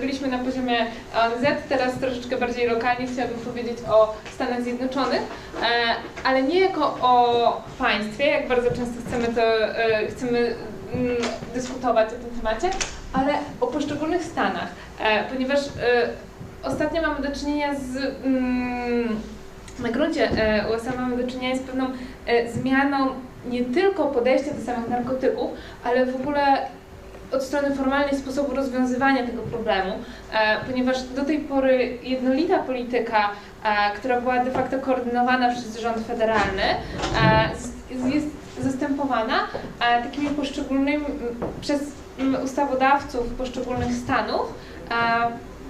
Byliśmy na poziomie ONZ, teraz troszeczkę bardziej lokalnie chciałabym powiedzieć o Stanach Zjednoczonych, e, ale nie jako o państwie, jak bardzo często chcemy to, e, chcemy mm, dyskutować o tym temacie, ale o poszczególnych stanach, e, ponieważ ostatnio mamy do czynienia z mm, na gruncie USA mamy do czynienia z pewną zmianą nie tylko podejścia do samych narkotyków, ale w ogóle od strony formalnej sposobu rozwiązywania tego problemu, e, ponieważ do tej pory jednolita polityka, e, która była de facto koordynowana przez rząd federalny, e, jest zastępowana takimi poszczególnymi przez ustawodawców poszczególnych stanów,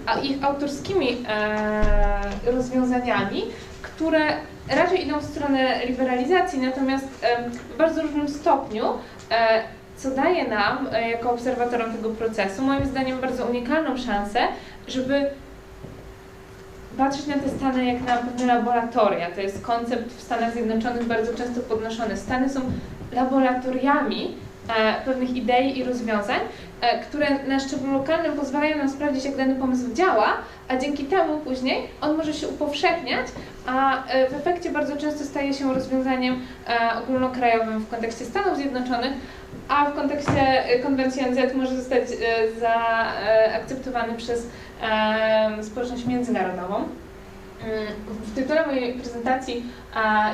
a ich autorskimi rozwiązaniami, które raczej idą w stronę liberalizacji, natomiast w bardzo różnym stopniu, co daje nam, e, jako obserwatorom tego procesu, moim zdaniem bardzo unikalną szansę, żeby patrzeć na te Stany jak na pewne laboratoria. To jest koncept w Stanach Zjednoczonych bardzo często podnoszony. Stany są laboratoriami e, pewnych idei i rozwiązań, e, które na szczeblu lokalnym pozwalają nam sprawdzić, jak dany pomysł działa, a dzięki temu później on może się upowszechniać, a w efekcie bardzo często staje się rozwiązaniem ogólnokrajowym w kontekście Stanów Zjednoczonych, a w kontekście e, konwencji ONZ może zostać e, zaakceptowany przez e, społeczność międzynarodową. Mm, W tytule mojej prezentacji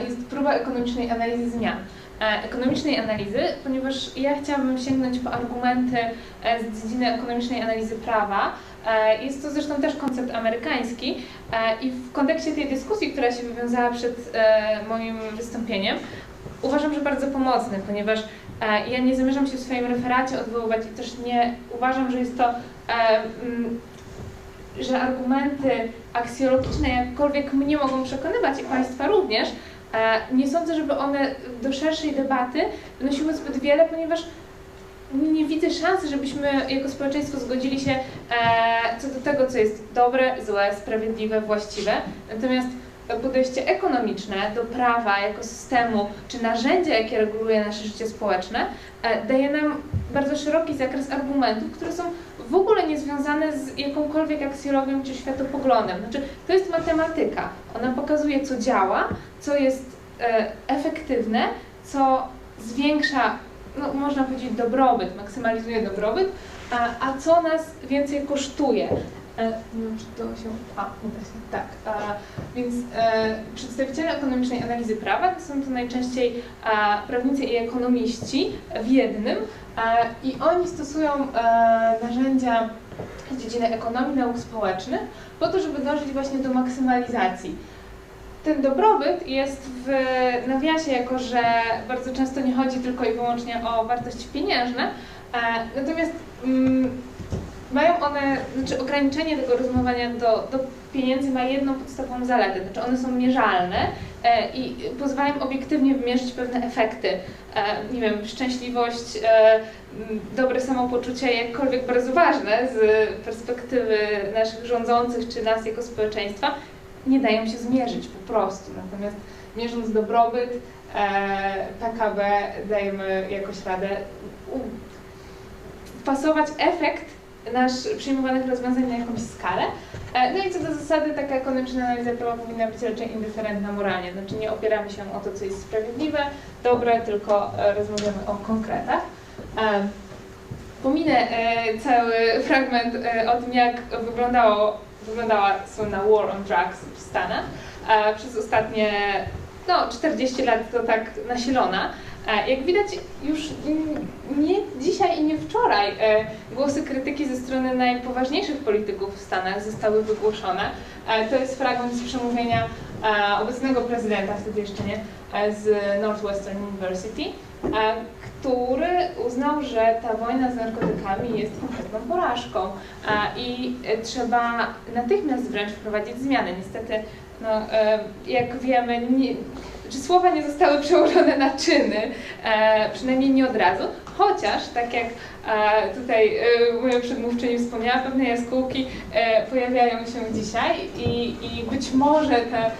jest próba ekonomicznej analizy zmian. E, Ekonomicznej analizy, ponieważ ja chciałabym sięgnąć po argumenty e, z dziedziny ekonomicznej analizy prawa. E, Jest to zresztą też koncept amerykański i w kontekście tej dyskusji, która się wywiązała przed moim wystąpieniem, uważam, że bardzo pomocny, ponieważ e, ja nie zamierzam się w swoim referacie odwoływać i też nie uważam, że jest to, e, że argumenty aksjologiczne jakkolwiek mnie mogą przekonywać i Państwa również, e, nie sądzę, żeby one do szerszej debaty wnosiły zbyt wiele, ponieważ nie widzę szansy, żebyśmy jako społeczeństwo zgodzili się co do tego, co jest dobre, złe, sprawiedliwe, właściwe. Natomiast podejście ekonomiczne do prawa jako systemu, czy narzędzia, jakie reguluje nasze życie społeczne, e, daje nam bardzo szeroki zakres argumentów, które są w ogóle niezwiązane z jakąkolwiek aksjologią czy światopoglądem. Znaczy, to jest matematyka. Ona pokazuje, co działa, co jest e, efektywne, co zwiększa, no, można powiedzieć, dobrobyt, maksymalizuje dobrobyt, a, a co nas więcej kosztuje. E, nie wiem, czy to się. A, uda się. Tak. E, więc e, przedstawiciele ekonomicznej analizy prawa to są to najczęściej e, prawnicy i ekonomiści w jednym e, i oni stosują narzędzia z dziedziny ekonomii, nauk społecznych po to, żeby dążyć właśnie do maksymalizacji. Ten dobrobyt jest w nawiasie, jako że bardzo często nie chodzi tylko i wyłącznie o wartości pieniężne, natomiast mm, mają one, znaczy ograniczenie tego rozumowania do, do pieniędzy ma jedną podstawową zaletę, znaczy one są mierzalne e, i pozwalają obiektywnie wymierzyć pewne efekty. E, nie wiem, szczęśliwość, e, dobre samopoczucie, jakkolwiek bardzo ważne z perspektywy naszych rządzących czy nas jako społeczeństwa, nie dają się zmierzyć po prostu. Natomiast mierząc dobrobyt, e, PKB dajemy jakoś radę wpasować efekt nasz przyjmowanych rozwiązań na jakąś skalę. E, No i co do zasady, taka ekonomiczna analiza prawa powinna być raczej indyferentna moralnie. Znaczy nie opieramy się o to, co jest sprawiedliwe, dobre, tylko e, rozmawiamy o konkretach. E, Pominę cały fragment o tym, jak wyglądało, wyglądała słynna War on Drugs w Stanach. Przez ostatnie no, 40 lat to tak nasilona. Jak widać, już nie dzisiaj i nie wczoraj e, głosy krytyki ze strony najpoważniejszych polityków w Stanach zostały wygłoszone. E, To jest fragment z przemówienia e, obecnego prezydenta, wtedy jeszcze nie, z Northwestern University, który uznał, że ta wojna z narkotykami jest kompletną porażką i trzeba natychmiast wręcz wprowadzić zmiany. Niestety, no, jak wiemy, nie, czy słowa nie zostały przełożone na czyny, e, przynajmniej nie od razu, chociaż tak jak e, tutaj e, moja przedmówczyni wspomniała, pewne jaskółki e, pojawiają się dzisiaj i, i być może te, e,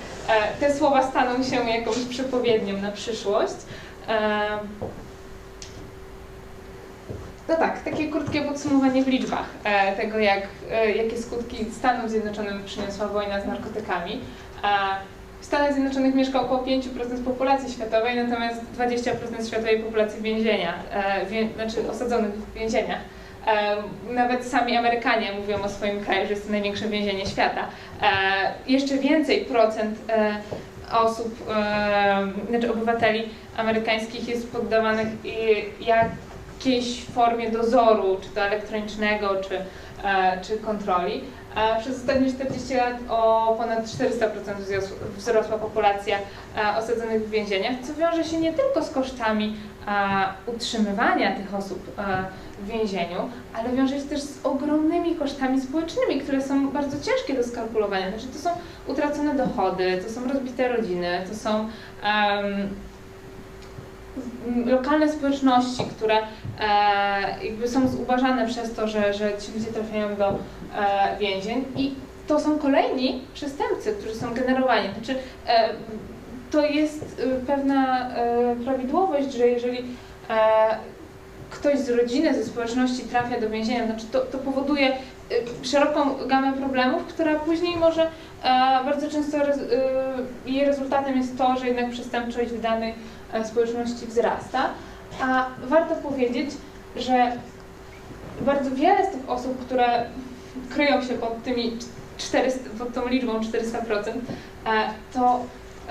te słowa staną się jakąś przepowiednią na przyszłość. E, No tak, takie krótkie podsumowanie w liczbach e, tego, jak, e, jakie skutki Stanom Zjednoczonym przyniosła wojna z narkotykami. E, w Stanach Zjednoczonych mieszka około 5% populacji światowej, natomiast 20% światowej populacji więzienia, e, wie, znaczy osadzonych w więzieniach. E, nawet sami Amerykanie mówią o swoim kraju, że jest to największe więzienie świata. E, jeszcze więcej procent e, osób, e, znaczy obywateli amerykańskich jest poddawanych jakiejś formie dozoru, czy to elektronicznego, czy, e, czy kontroli. E, Przez ostatnie 40 lat o ponad 400% wzrosła, populacja e, osadzonych w więzieniach, co wiąże się nie tylko z kosztami e, utrzymywania tych osób w więzieniu, ale wiąże się też z ogromnymi kosztami społecznymi, które są bardzo ciężkie do skalkulowania. Znaczy to są utracone dochody, to są rozbite rodziny, to są em, m, lokalne społeczności, które e, jakby są zubażane przez to, że, że ci ludzie trafiają do e, więzień i to są kolejni przestępcy, którzy są generowani. Znaczy, e, to jest e, pewna prawidłowość, że jeżeli ktoś z rodziny, ze społeczności trafia do więzienia, znaczy to, to powoduje e, szeroką gamę problemów, która później może e, bardzo często rez, e, jej rezultatem jest to, że jednak przestępczość w danej społeczności wzrasta. A warto powiedzieć, że bardzo wiele z tych osób, które kryją się pod tymi 400, pod tą liczbą 400%, e, to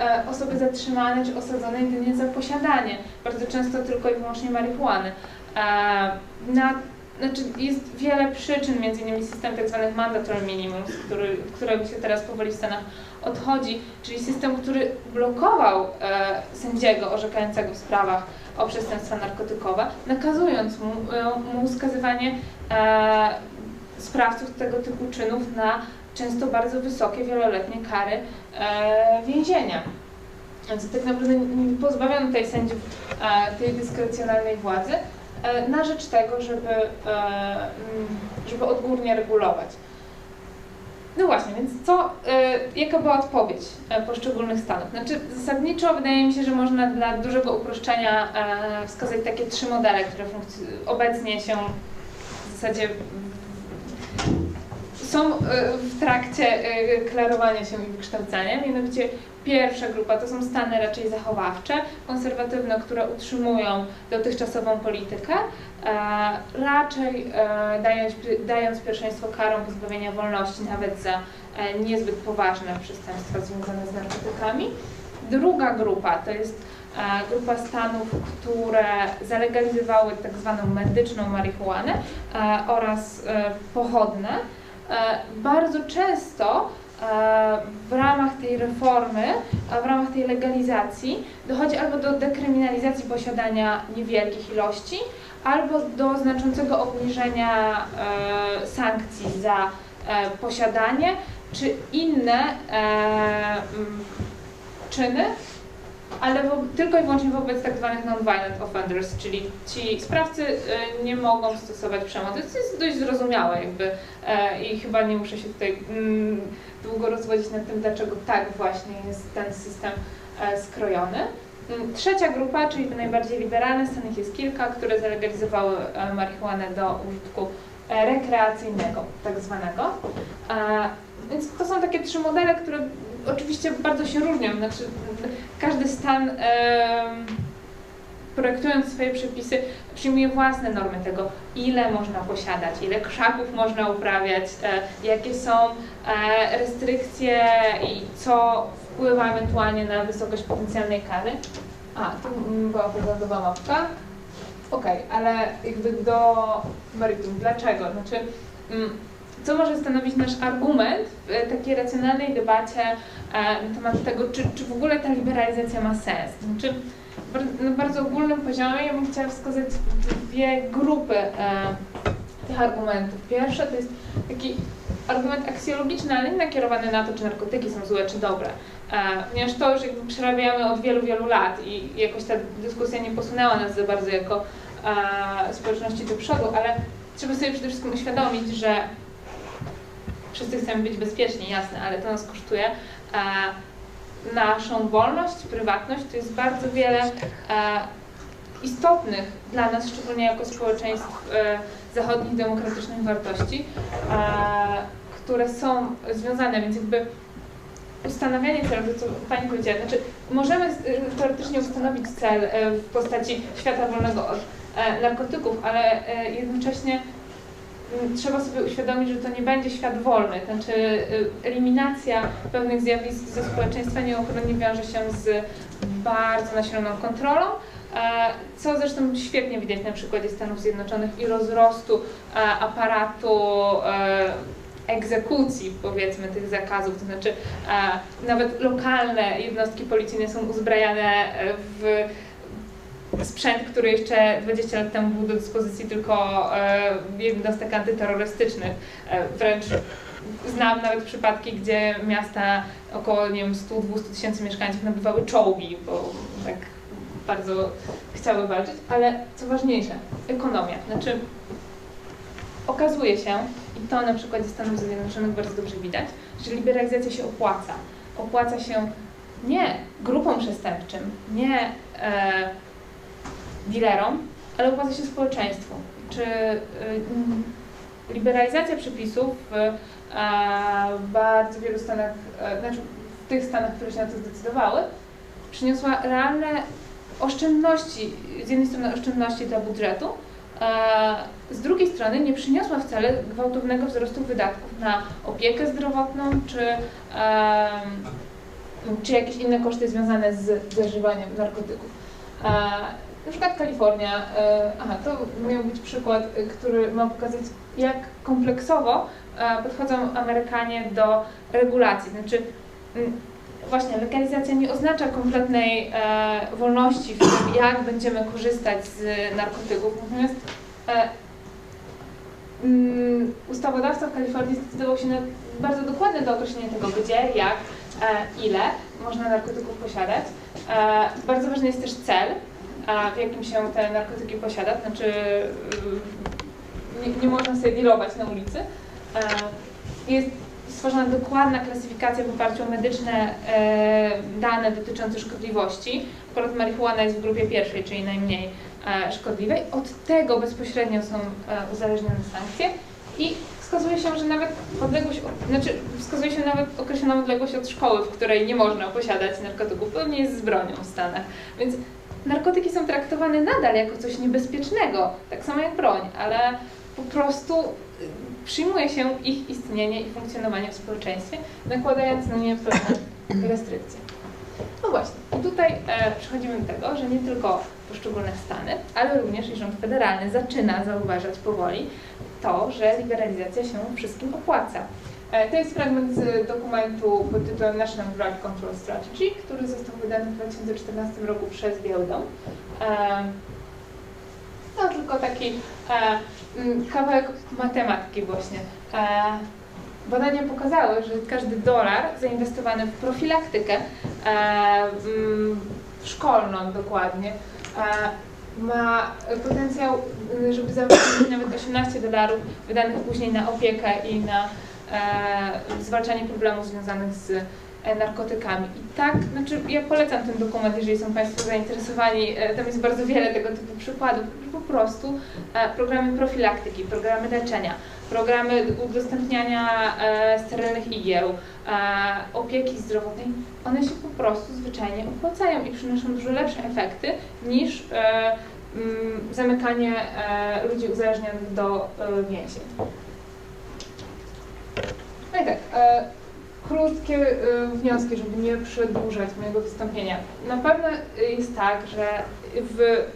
e, osoby zatrzymane czy osadzone jedynie za posiadanie, bardzo często tylko i wyłącznie marihuany. E, Na, znaczy jest wiele przyczyn, między innymi system tzw. mandatory minimums, który, którego się teraz powoli w Stanach odchodzi, czyli system, który blokował e, sędziego orzekającego w sprawach o przestępstwa narkotykowe, nakazując mu, e, mu skazywanie e, sprawców tego typu czynów na często bardzo wysokie, wieloletnie kary e, więzienia. Więc tak naprawdę nie tutaj sędziów e, tej dyskrecjonalnej władzy na rzecz tego, żeby, e, mm, żeby odgórnie regulować. No właśnie, więc co, e, jaka była odpowiedź e, poszczególnych stanów? Znaczy zasadniczo wydaje mi się, że można dla dużego uproszczenia e, wskazać takie trzy modele, które obecnie się w zasadzie są e, w trakcie e, klarowania się i wykształcania. Mianowicie pierwsza grupa to są stany raczej zachowawcze, konserwatywne, które utrzymują dotychczasową politykę, e, raczej e, dając, dając pierwszeństwo karom pozbawienia wolności nawet za e, niezbyt poważne przestępstwa związane z narkotykami. Druga grupa to jest grupa stanów, które zalegalizowały tak zwaną medyczną marihuanę oraz pochodne. Bardzo często w ramach tej reformy, a w ramach tej legalizacji dochodzi albo do dekryminalizacji posiadania niewielkich ilości, albo do znaczącego obniżenia e, sankcji za e, posiadanie, czy inne e, czyny, ale tylko i wyłącznie wobec tak zwanych non-violent offenders, czyli ci sprawcy e, nie mogą stosować przemocy, co jest dość zrozumiałe jakby e, i chyba nie muszę się tutaj mm, długo rozwodzić nad tym, dlaczego tak właśnie jest ten system e, skrojony. Mm, Trzecia grupa, czyli te najbardziej liberalne, w Stanach jest kilka, które zalegalizowały e, marihuanę do użytku rekreacyjnego, tak zwanego. Więc to są takie trzy modele, które oczywiście bardzo się różnią. Znaczy, każdy stan projektując swoje przepisy przyjmuje własne normy tego, ile można posiadać, ile krzaków można uprawiać, e, jakie są e, restrykcje i co wpływa ewentualnie na wysokość potencjalnej kary. A, tu była pokazowa mapka. Okej, ale jakby do meritum. Dlaczego? Znaczy, co może stanowić nasz argument w takiej racjonalnej debacie e, na temat tego, czy, czy w ogóle ta liberalizacja ma sens? Znaczy, bar- na bardzo ogólnym poziomie ja bym chciała wskazać dwie grupy e, tych argumentów. Pierwsze to jest taki argument aksjologiczny, ale nie nakierowany na to, czy narkotyki są złe, czy dobre. E, ponieważ to już jakby przerabiamy od wielu, wielu lat i jakoś ta dyskusja nie posunęła nas za bardzo jako społeczności do przodu, ale trzeba sobie przede wszystkim uświadomić, że wszyscy chcemy być bezpieczni, jasne, ale to nas kosztuje. E, naszą wolność, prywatność, to jest bardzo wiele e, istotnych dla nas, szczególnie jako społeczeństw e, zachodnich demokratycznych wartości, które są związane, więc jakby ustanawianie celu, to co Pani powiedziała, znaczy możemy teoretycznie ustanowić cel w postaci świata wolnego od narkotyków, ale jednocześnie trzeba sobie uświadomić, że to nie będzie świat wolny, znaczy e, eliminacja pewnych zjawisk ze społeczeństwa nieuchronnie wiąże się z bardzo nasiloną kontrolą, e, co zresztą świetnie widać na przykładzie Stanów Zjednoczonych i rozrostu e, aparatu e, egzekucji, powiedzmy, tych zakazów, to znaczy nawet lokalne jednostki policyjne są uzbrajane w sprzęt, który jeszcze 20 lat temu był do dyspozycji tylko e, jednostek antyterrorystycznych. E, wręcz znam nawet przypadki, gdzie miasta około nie wiem, 100-200 tysięcy mieszkańców nabywały czołgi, bo tak bardzo chciały walczyć, ale co ważniejsze, ekonomia. Znaczy okazuje się, i to na przykładzie Stanów Zjednoczonych bardzo dobrze widać, że liberalizacja się opłaca. Opłaca się nie grupom przestępczym, nie e, dealerom, ale opłaca się społeczeństwu. Czy y, liberalizacja przepisów w e, bardzo wielu stanach, e, znaczy w tych stanach, które się na to zdecydowały, przyniosła realne oszczędności, z jednej strony oszczędności dla budżetu, e, z drugiej strony nie przyniosła wcale gwałtownego wzrostu wydatków na opiekę zdrowotną czy, czy jakieś inne koszty związane z zażywaniem narkotyków. Na przykład Kalifornia, e, aha, to miał być przykład, e, który ma pokazać, jak kompleksowo e, podchodzą Amerykanie do regulacji. Znaczy, właśnie legalizacja nie oznacza kompletnej wolności w tym, jak będziemy korzystać z narkotyków, natomiast ustawodawca w Kalifornii zdecydował się na bardzo dokładne do określenia tego, gdzie, jak, ile można narkotyków posiadać. Bardzo ważny jest też cel, a w jakim się te narkotyki posiada, znaczy y, nie, nie można sobie dealować na ulicy. E, Jest stworzona dokładna klasyfikacja w oparciu o medyczne e, dane dotyczące szkodliwości. Akurat marihuana jest w grupie pierwszej, czyli najmniej e, szkodliwej. Od tego bezpośrednio są uzależnione sankcje i wskazuje się, że nawet odległość, od- znaczy wskazuje się nawet określoną odległość od szkoły, w której nie można posiadać narkotyków. Podobnie jest z bronią w Stanach. Więc narkotyki są traktowane nadal jako coś niebezpiecznego, tak samo jak broń, ale po prostu y, przyjmuje się ich istnienie i funkcjonowanie w społeczeństwie, nakładając na nie pewne restrykcje. No właśnie, i tutaj e, przechodzimy do tego, że nie tylko poszczególne Stany, ale również i rząd federalny zaczyna zauważać powoli to, że liberalizacja się wszystkim opłaca. E, To jest fragment z dokumentu pod tytułem National Drug Control Strategy, który został wydany w 2014 roku przez Biały Dom. No tylko taki e, kawałek matematyki właśnie. E, Badania pokazały, że każdy dolar zainwestowany w profilaktykę szkolną dokładnie ma potencjał, żeby zaoszczędzić nawet 18 dolarów wydanych później na opiekę i na zwalczanie problemów związanych z e, narkotykami. I tak, znaczy ja polecam ten dokument, jeżeli są Państwo zainteresowani. E, tam jest bardzo wiele tego typu przykładów, po prostu e, programy profilaktyki, programy leczenia, programy udostępniania e, sterylnych igieł, e, opieki zdrowotnej, one się po prostu zwyczajnie opłacają i przynoszą dużo lepsze efekty niż e, mm, zamykanie e, ludzi uzależnionych do e, więzień. E, krótkie e, wnioski, żeby nie przedłużać mojego wystąpienia. Na pewno jest tak, że w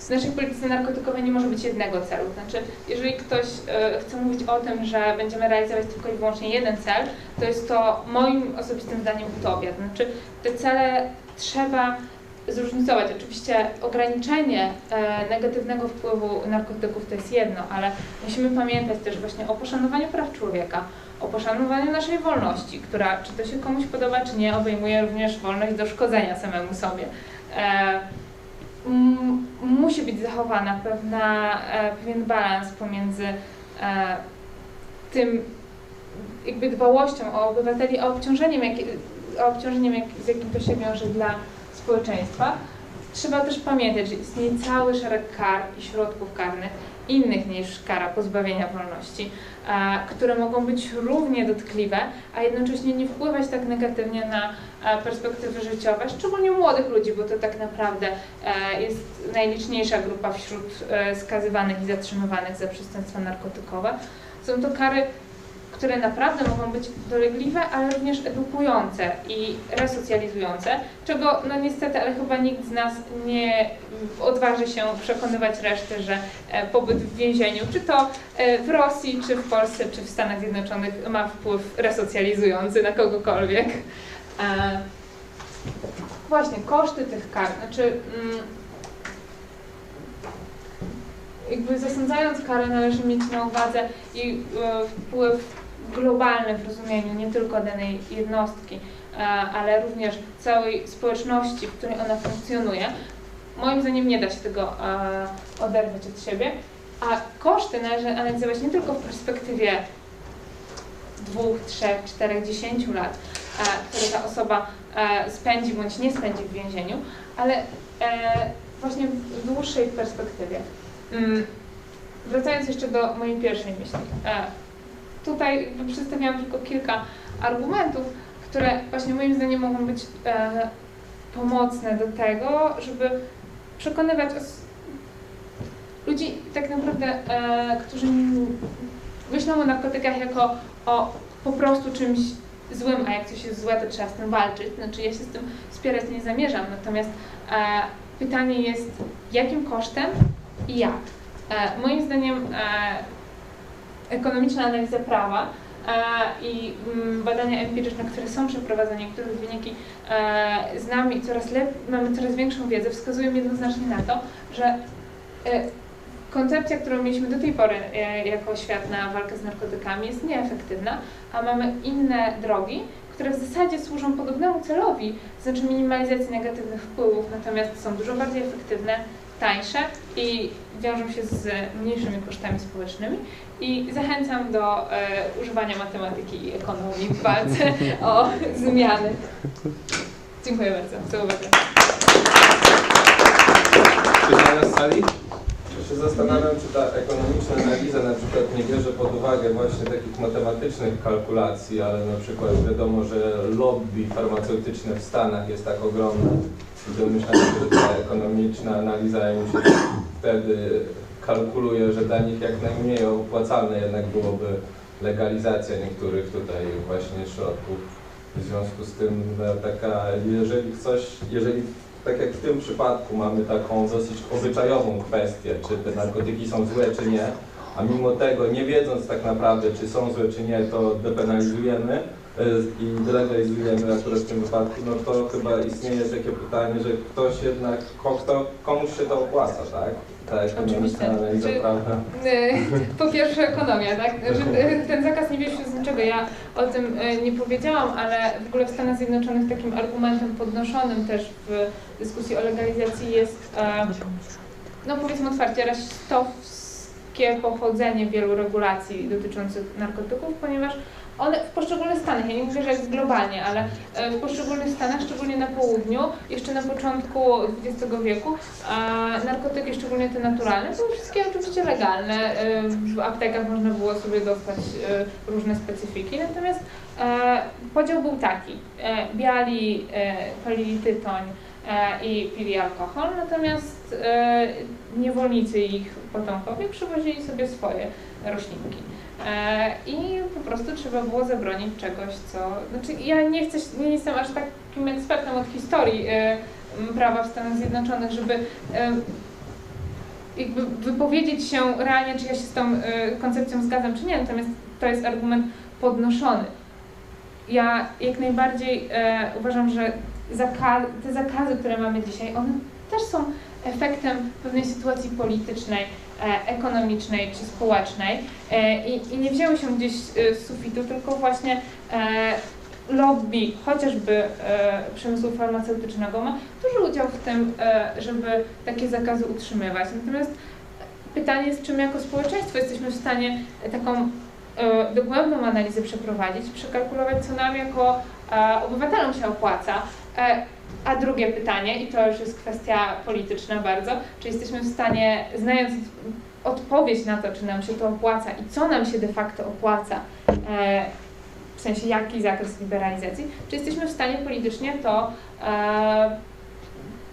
w naszej polityce narkotykowej nie może być jednego celu. Znaczy, jeżeli ktoś e, chce mówić o tym, że będziemy realizować tylko i wyłącznie jeden cel, to jest to moim osobistym zdaniem utopia. Znaczy, te cele trzeba zróżnicować. Oczywiście ograniczenie e, negatywnego wpływu narkotyków to jest jedno, ale musimy pamiętać też właśnie o poszanowaniu praw człowieka, o poszanowaniu naszej wolności, która, czy to się komuś podoba, czy nie, obejmuje również wolność do szkodzenia samemu sobie. E, musi być zachowana pewna, e, pewien balans pomiędzy tym jakby dbałością o obywateli, a obciążeniem, jakie, a obciążeniem jak, z jakim to się wiąże dla społeczeństwa. trzeba też pamiętać, że istnieje cały szereg kar i środków karnych innych niż kara pozbawienia wolności, e, które mogą być równie dotkliwe, a jednocześnie nie wpływać tak negatywnie na e, perspektywy życiowe, szczególnie młodych ludzi, bo to tak naprawdę e, jest najliczniejsza grupa wśród e, skazywanych i zatrzymywanych za przestępstwa narkotykowe. Są to kary, które naprawdę mogą być dolegliwe, ale również edukujące i resocjalizujące, czego no niestety, ale chyba nikt z nas nie odważy się przekonywać reszty, że e, pobyt w więzieniu, czy to e, w Rosji, czy w Polsce, czy w Stanach Zjednoczonych ma wpływ resocjalizujący na kogokolwiek. E, Właśnie, koszty tych kar, znaczy mm, jakby zasądzając karę należy mieć na uwadze i wpływ globalny w rozumieniu nie tylko danej jednostki, e, ale również całej społeczności, w której ona funkcjonuje. Moim zdaniem nie da się tego e, oderwać od siebie, a koszty należy analizować nie tylko w perspektywie dwóch, trzech, czterech, dziesięciu lat, e, które ta osoba spędzi bądź nie spędzi w więzieniu, ale właśnie w dłuższej perspektywie. Mm, Wracając jeszcze do mojej pierwszej myśli. Tutaj jakby przedstawiałam tylko kilka argumentów, które właśnie moim zdaniem mogą być e, pomocne do tego, żeby przekonywać ludzi tak naprawdę, e, którzy myślą o narkotykach jako o po prostu czymś złym, a jak coś jest złe, to trzeba z tym walczyć. Znaczy ja się z tym spierać nie zamierzam, natomiast e, pytanie jest jakim kosztem i jak. E, moim zdaniem e, ekonomiczna analiza prawa e, i mm, badania empiryczne, które są przeprowadzane, których wyniki e, znamy i coraz lep- mamy coraz większą wiedzę, wskazują jednoznacznie na to, że e, koncepcja, którą mieliśmy do tej pory jako świat na walkę z narkotykami jest nieefektywna, a mamy inne drogi, które w zasadzie służą podobnemu celowi, znaczy minimalizacji negatywnych wpływów, natomiast są dużo bardziej efektywne, tańsze i wiążą się z mniejszymi kosztami społecznymi. I zachęcam do e, używania matematyki i ekonomii w walce o zmiany. Dziękuję bardzo za uwagę. Pytania z sali? Ja się zastanawiam, czy ta ekonomiczna analiza na przykład nie bierze pod uwagę właśnie takich matematycznych kalkulacji, ale na przykład wiadomo, że lobby farmaceutyczne w Stanach jest tak ogromne domyślam się, że ta ekonomiczna analiza im się wtedy kalkuluje, że dla nich jak najmniej opłacalne jednak byłoby legalizacja niektórych tutaj właśnie środków. W związku z tym taka, jeżeli coś, jeżeli tak jak w tym przypadku mamy taką dosyć obyczajową kwestię, czy te narkotyki są złe, czy nie, a mimo tego, nie wiedząc tak naprawdę, czy są złe, czy nie, to depenalizujemy i delegalizujemy akurat w tym wypadku, no to chyba istnieje takie pytanie, że ktoś jednak, kto, komuś się to opłaca, tak? Ta ekonomiczna Oczywiście. analiza, Czy- prawda? Y, Po pierwsze ekonomia, tak? Że y, ten zakaz nie bierze się z niczego. Ja o tym y, nie powiedziałam, ale w ogóle w Stanach Zjednoczonych takim argumentem podnoszonym też w dyskusji o legalizacji jest, e, no powiedzmy otwarcie, rasistowskie pochodzenie wielu regulacji dotyczących narkotyków, ponieważ one w poszczególnych stanach, ja nie mówię, że globalnie, ale e, w poszczególnych stanach, szczególnie na południu, jeszcze na początku XX wieku, narkotyki, szczególnie te naturalne, były wszystkie oczywiście legalne. E, W aptekach można było sobie dostać e, różne specyfiki, natomiast podział był taki. Biali palili tytoń i pili alkohol, natomiast e, niewolnicy i ich potomkowie przywozili sobie swoje roślinki. E, I po prostu trzeba było zabronić czegoś, co. Znaczy, ja nie chcę, nie jestem aż takim ekspertem od historii e, prawa w Stanach Zjednoczonych, żeby e, jakby wypowiedzieć się realnie, czy ja się z tą e, koncepcją zgadzam, czy nie, natomiast to jest argument podnoszony. Ja jak najbardziej e, uważam, że te zakazy, które mamy dzisiaj, one też są efektem pewnej sytuacji politycznej, e, ekonomicznej czy społecznej. E, i, i nie wzięły się gdzieś e, z sufitu, tylko właśnie lobby chociażby przemysłu farmaceutycznego. Ma duży udział w tym, żeby takie zakazy utrzymywać. Natomiast pytanie jest, czy my jako społeczeństwo jesteśmy w stanie taką dogłębną analizę przeprowadzić, przekalkulować, co nam jako obywatelom się opłaca A drugie pytanie, i to już jest kwestia polityczna bardzo, czy jesteśmy w stanie, znając odpowiedź na to, czy nam się to opłaca i co nam się de facto opłaca, e, w sensie jaki zakres liberalizacji, czy jesteśmy w stanie politycznie to e,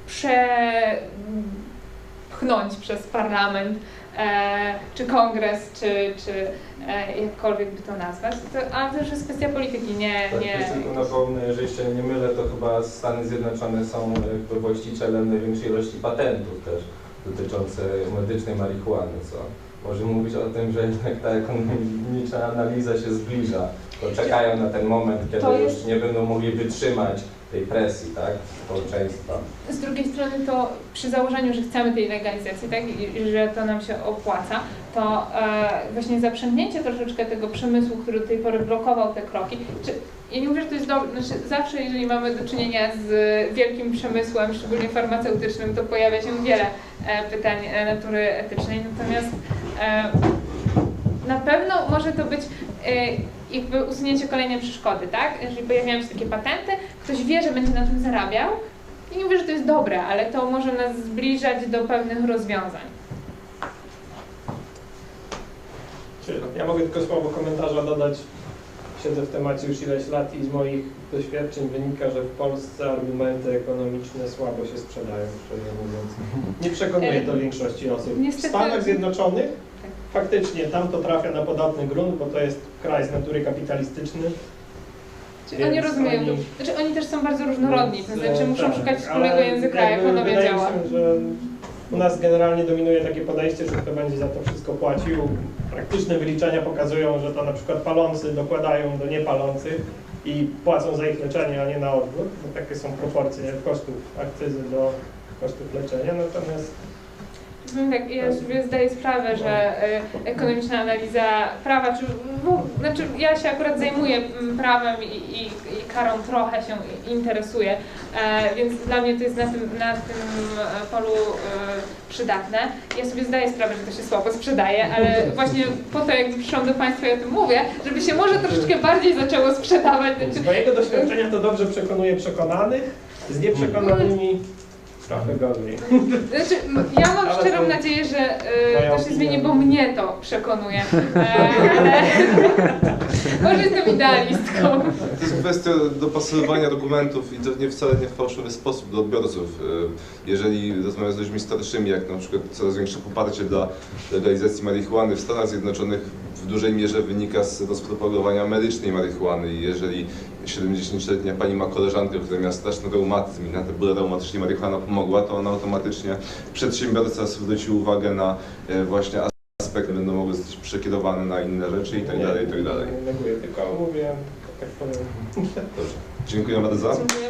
przepchnąć przez parlament, e, czy kongres, czy, czy e, jakkolwiek by to nazwać. To, ale to już jest kwestia polityki, nie... Tak, nie tylko napomnę, jeżeli się nie mylę, to chyba Stany Zjednoczone są jakby właścicielem największej ilości patentów też dotyczących medycznej marihuany, co może mówić o tym, że jednak ta ekonomiczna analiza się zbliża, to czekają na ten moment, kiedy To już jest- nie będą mogli wytrzymać tej presji, tak, społeczeństwa. Z drugiej strony to przy założeniu, że chcemy tej legalizacji, tak, i, że to nam się opłaca, to e, właśnie zaprzęgnięcie troszeczkę tego przemysłu, który do tej pory blokował te kroki. Czy, ja nie mówię, że to jest dobre, znaczy zawsze jeżeli mamy do czynienia z wielkim przemysłem, szczególnie farmaceutycznym, to pojawia się wiele e, pytań e, natury etycznej, natomiast e, na pewno może to być e, jakby usunięcie kolejnej przeszkody, tak? Jeżeli pojawiają się takie patenty, ktoś wie, że będzie na tym zarabiał i nie mówię, że to jest dobre, ale to może nas zbliżać do pewnych rozwiązań. Ja mogę tylko słowo komentarza dodać. Siedzę w temacie już ileś lat i z moich doświadczeń wynika, że w Polsce argumenty ekonomiczne słabo się sprzedają, szczerze mówiąc. Nie przekonuje to większości osób. W Stanach Zjednoczonych faktycznie tam to trafia na podatny grunt, bo to jest kraj z natury kapitalistyczny. Czy Więc oni rozumieją oni-? Znaczy oni też są bardzo różnorodni, to znaczy e, muszą tak, szukać wspólnego języka, jak panowie działa. Się, że u nas generalnie dominuje takie podejście, że kto będzie za to wszystko płacił. Praktyczne wyliczenia pokazują, że to na przykład palący dokładają do niepalących i płacą za ich leczenie, a nie na odwrót, bo takie są proporcje kosztów akcyzy do kosztów leczenia. Natomiast Tak, ja sobie zdaję sprawę, że y, ekonomiczna analiza prawa, czy w, znaczy ja się akurat zajmuję mm, prawem i, i, i karą trochę się interesuję, e, więc dla mnie to jest na tym, na tym e, polu e, przydatne. Ja sobie zdaję sprawę, że to się słabo sprzedaje, ale właśnie po to jakby przyszłam do Państwa i o tym mówię, żeby się może troszeczkę bardziej zaczęło sprzedawać. z mojego doświadczenia to dobrze przekonuje przekonanych, z nieprzekonanymi trochę gorzej. Znaczy, ja mam Ale szczerą to nadzieję, że moja y, to się zmieni, bo mnie to przekonuje. E, ale może jestem idealistką. To jest kwestia dopasowywania dokumentów i to nie wcale nie w fałszywy sposób do odbiorców. Y, Jeżeli rozmawiam z ludźmi starszymi, jak na przykład coraz większe poparcie dla legalizacji marihuany w Stanach Zjednoczonych w dużej mierze wynika z rozpropagowania medycznej marihuany i jeżeli 70-letnia pani ma koleżankę, która miała straszny reumatyzm i na te bóle reumatyczne marihuana pomogła, to ona automatycznie przedsiębiorca zwrócił uwagę na e, właśnie aspekty, będą mogły zostać przekierowane na inne rzeczy i tak dalej, i tak dalej. Nie neguję, tylko mówię, tak powiem. Dobrze. Dziękuję bardzo. Dziękuję